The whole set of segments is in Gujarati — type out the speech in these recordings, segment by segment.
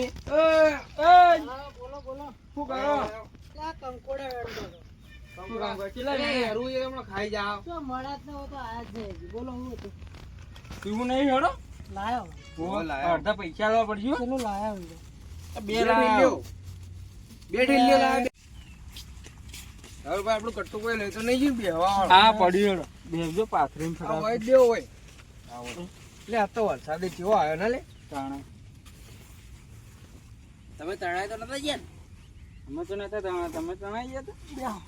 એ, એ, હા, બોલો બોલો શું કરો ન નહીં હેડો. લાયો. ઓ, લાયો. અડધા પૈસા લેવા પડશે હો. કટ્ટું કોઈ લેતો નહીં પડ્યું બેસજો જ દેવો હોય. એટલે આ તો વરસાદ કેવો આવ્યો ને લે. તાણે. તમે તણાય તો નતા ગયા અમે તો નતા તણાયા, તમે તણાઈ ગયા તા? બેહો.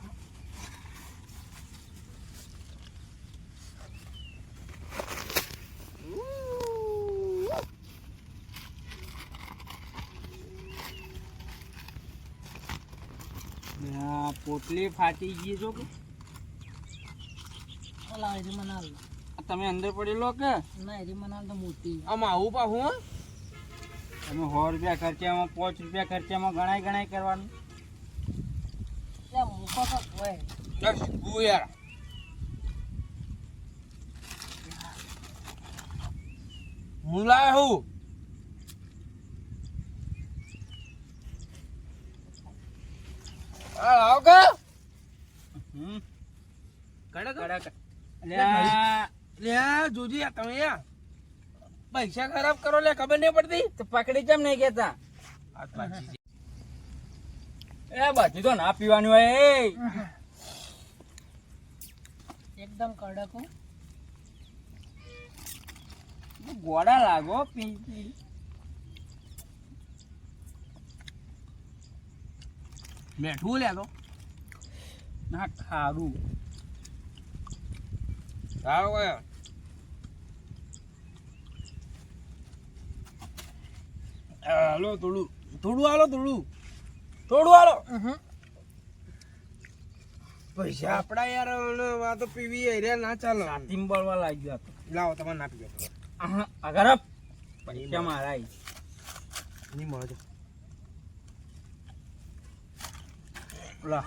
પોટલી ફાટી ગઈ છો કે? તમે અંદર પડેલો કે? ના એરી મનાલ તો મોટી. આમ આવું પાછું હો? તમે સો રૂપિયા ખર્ચામાં પાંચ રૂપિયા ખર્ચામાં ગણાય ગણાય કરવાનું. હું હું લાયો આ લાવો કે? કડક. કડક. અલ્યા, લે જોજી આ તમે યાર પૈસા ખરાબ કરો લે ખબર નહીં પડતી? તો પકડી કેમ નહીં કેતા એ બાજુ તો ના પીવાનું હોય એ. એકદમ કડક ગોળા લાગો પી. મેઠું લે તો. ના ખારું. આવો હાલો થોડું થોડું હાલો થોડું. થોડું હાલો. પૈસા આપડા યાર આ તો પીવી એરિયા ના ચાલો. ટીમ બળવા લાગ્યો હતો. લાવો તમારે ના પીવો હા અગર. પૈસા મારા ઈ. નહીં મળે લા,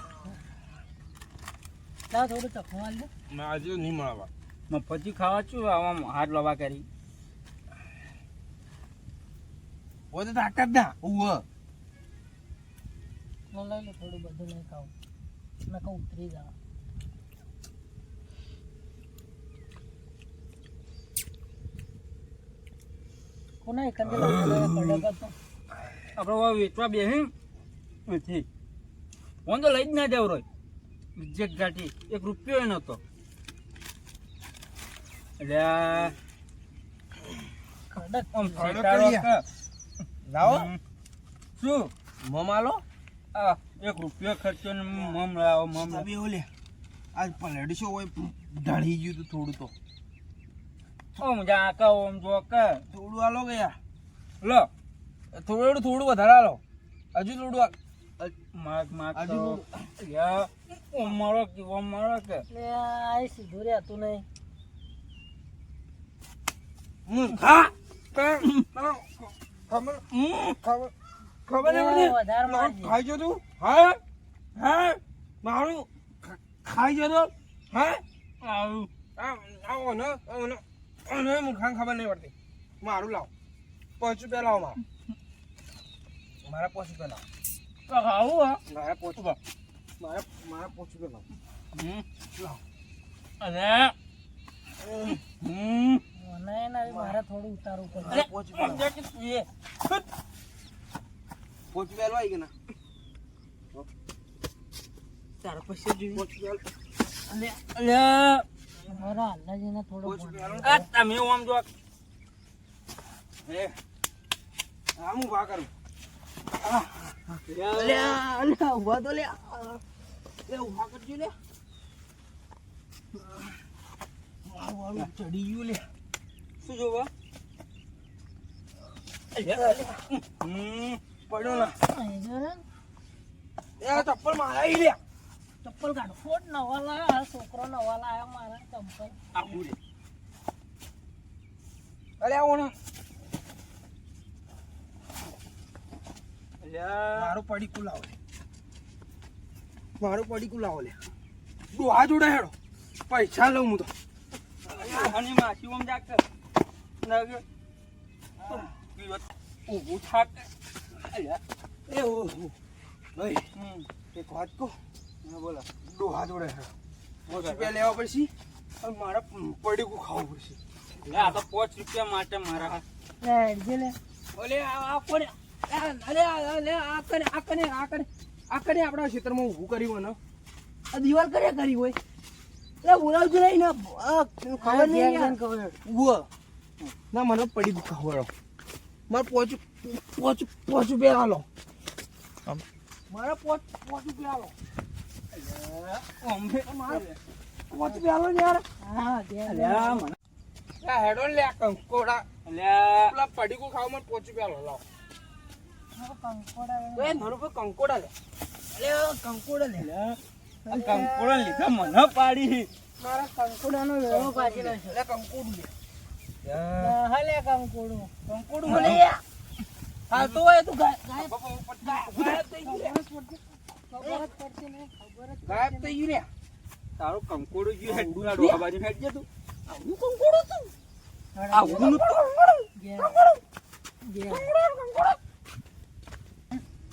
થોડું ચખવા આજે નહીં મળવા. મફતી ખાવા છું આવા હાથ લવા કરી. ઓ તો તાકાત ના ઉવ લઈ લે થોડું બધું નહીં ખાવું મેં કહું ઉતરી જાવ કોના એક જ આપણે વેચવા બેહી નથી. ફોન તો લઈ જ ના જાવ રોય વિજેક ઘાટી એક રૂપિયો એ નતો એટલે લાવો શું? મમાલો આ એક રૂપિયો ખર્ચો ને મમ લાવો મમ લાવો. બે ઓલે. આજ પલડશો હોય ઢળી ગયું તું થોડું તો. ઓમ જા કા ઓમ જો કે થોડું આલો ગયા લો. થોડું થોડું વધારે આલો. હજુ થોડું. માગ માગ હજુ યા ઓમ મારો કે ઓમ મારો કે. આ સીધું રે તું નહીં ખા. ખબર. ખબર? ખબર મારજે. ખાઈ ગયો તું? હા? હા? મારું ખાઈ જતો હા? આવું. આવો ને આવો ને આવો ને મૂર્ખાને ખબર નહીં પડતી. મારું લાવ. પાંચ રૂપિયા લાવ મારું. મારા પાંચ રૂપિયા લાવ. ખાવું હા. મારા પાંચ રૂપિયા. મારા મારા પાંચ રૂપિયા હમ. લાવો. અને? હમ. મને એના મારે થોડું ઉતારવું પડે. પાંચ એ. પાંચ ગયા ના? તારા જોઈએ. પાંચ રૂપિયા અલે, અલે. મારા હાલનાજીને થોડું આ તમે ઓમ જો એ હા. હું ભા કરું? અલ્યા ઊભા તો લે. લે ઊભા કરજો લે. ચડી ગયું લે. શું જોવા? પડ્યો ના. અહીં જો ને, એ ચપ્પલ મારા ઈ લે ચપ્પલ કાઢો. ફોટ નવા લાયા છોકરો નવા લાયા મારા ચંપલ. આપું રે અરે આવો ને. અલ્યા. મારું પડીકું લાવો લે. મારું પડીકું લાવો લે. ડોહા જોડે હેડો. પૈસા લઉં હું તો. માસી ઓમ જા કે. ના કે. ઊભું થાક એ ઓ ભાઈ હમ. એક વાત કહું હા, બોલો ડોહા જોડે હેડો. રૂપિયા લેવા પડશે અને મારે પડીકું ખાવું પડશે લે આ તો પાંચ રૂપિયા માટે મારા લે લે ઓલે આ કોને આ, અરે આ આપણા ક્ષેત્રમાં ઊભું કર્યું ને આ દિવાલ કર્યા કરી હોય એટલે બોલાવજો નહીં ને ખબર નહીં ખબર ઊભો ના મને પડી દુખા હોય મારે પોચ પોચ પોચ બે હાલો મારે પોચ પોચ બે હાલો અમે બે હાલો યાર. હા દે, દે. અલ્યા મને આ હેડો લે આ કંકોડા. લે પડી પડીકું ખાવા મને પોચ રૂપિયા હાલો લાવો. કંકોડા કંકોડા લે. કંકોડા લે. કંકોડા લીધા મને પાડી. મારા કંકોડાનો નો વેળો છે લે કંકોડું લે. અલ્યા, હા લે કંકોડું કંકોડું યાર. હાલતો હોય તું ગાય ગાય ગાયબ થઈ ગયું ગાયબ થઈ ગયું લે તારું કંકોડું ગયો હેડ ના ડોહા બાજુ હેડ જે તું આવું કંકોડું તું આવું.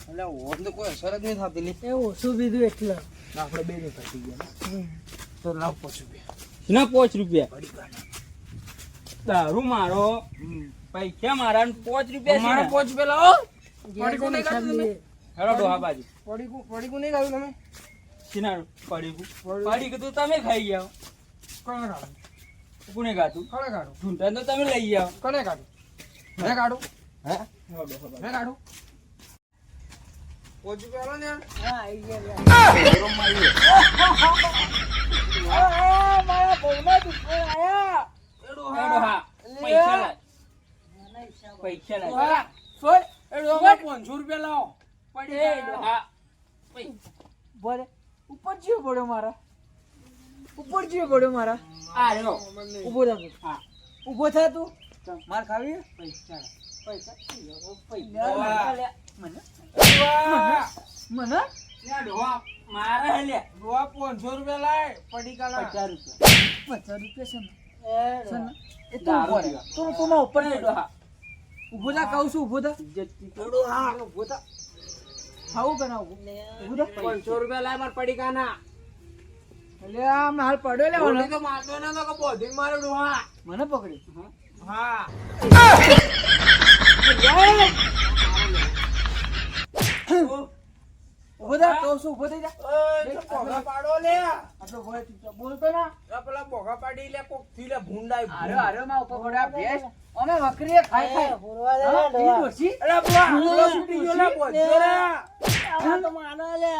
એટલે તો કોઈ અસર જ નહીં થતી લે એ ઓછું બીધું એટલે આપણે બે નહીં થતી ગયા તો લાવ પોચ રૂપિયા ના પાંચ રૂપિયા દારૂ મારો પૈસા મારા પાંચ રૂપિયા મારા પાંચ પોચ રૂપિયા લાવો નહીં ખાધું તમે? હેડો ડોહા બાજુ. પડીકું પડીકું નહીં ખાધું તમે? શેના પડીકું. પડીકું. તો તમે ખાઈ ગયા કોને કાઢું કોને ગાતું કોને કાઢું ઢૂંઢા તો તમે લઈ જાઓ. કોને કાઢું મેં કાઢું હે? મેં કાઢું પોચ રૂપિયા ને. હા આઈ ગયા. મારા આયા. ડોહા. ડોહા, પૈસા લાય. પૈસા લાય. સોય. એ ડોહા, પાંચસો રૂપિયા લાવો. પડી એ ગયા. બોલે ઉપર જીવ પડ્યો મારા. ઉપર જીવ પડ્યો મારા. આ રહ્યો. ઊભો થા તું. હા. ઊભો થા તું. માર ખાવી હે? પૈસા પૈસા લે, લે, મને? મને? લે, હે લે. ડોહા, પાંચસો રૂપિયા લાય. પડી લાય. પચાસ રૂપિયા. પચાસ રૂપિયા છે? એ તું દારૂ ઊભો રહે. પીવા. તું તું ઉપર નહીં ડોહા ઊભો થા કહું છું ઊભો થા ઇજ્જતથી તો ડોહા, થા ખાવું કે ના ઊભો ઊભો થા પાંચસો રૂપિયા લાય મારા પડીકાના. એટલે આમ હાલ પડ્યો તો મારતો ના તો કે બોધીને મારો ડોહા. મને પકડી હા. છું ઊભો થઈ જા. ઓય, પાડો લે. આટલો ભય બોલતો ના. પેલા બોગા પાડી લે કોકથી લે ભૂંડાય આરે આરે માં ઉપર પડ્યા ભેસ. અમે વકરીએ ખાઈ ખાઈ. ઈ ડોશી અરે બુઆ પેલો છૂટી ગયો લે બોલ લે. આ તો માનો લે.